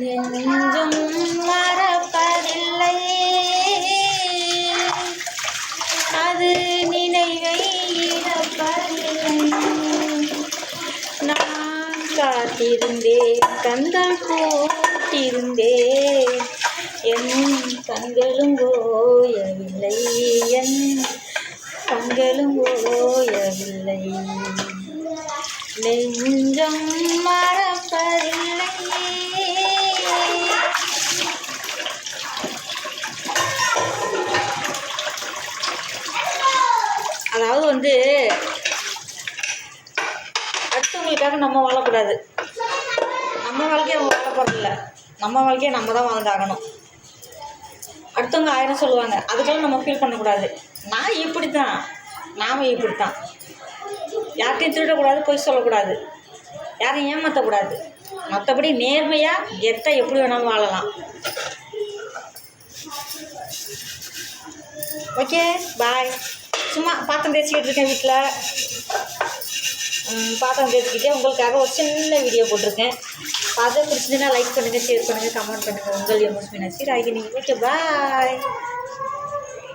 நெஞ்சும் மறப்பதில்லை. அது நினைவை இழப்பதில்லை. நான் காத்திருந்தேன் கண்கள் போட்டிருந்தேன் என் கண்களும் ஓயவில்லை என் கண்களும் ஓயவில்லை நெஞ்சம் மறப்பதில்லை அதாவது வந்து அடுத்தவங்களுக்காக நம்ம வாழக்கூடாது. நம்ம வாழ்க்கையை அவங்க வாழ போகிறதில்ல நம்ம வாழ்க்கையை நம்ம தான் வாழ்ந்தாகணும். அடுத்தவங்க ஆயிரம் சொல்லுவாங்க. அதுக்கெல்லாம் நம்ம ஃபீல் பண்ணக்கூடாது. நான் இப்படி தான் நாம் இப்படி தான் யார்கிட்டையும் திருடக்கூடாது பொய் சொல்லக்கூடாது. யாரையும் ஏமாற்றக்கூடாது மற்றபடி நேர்மையாக கெத்தாக எப்படி வேணாலும் வாழலாம். ஓகே பாய் சும்மா பாத்திரம் தேய்ச்சிக்கிட்டு இருக்கேன் வீட்டில் பாத்திரம் தேய்ச்சிக்கிட்டே உங்களுக்காக ஒரு சின்ன வீடியோ போட்டிருக்கேன். பார்த்து பிடிச்சிருந்தா லைக் பண்ணுங்கள் ஷேர் பண்ணுங்கள் கமெண்ட் பண்ணுங்கள் உங்கள் எமோஸ் மீனாட்சி ராகினி ஓகே பாய்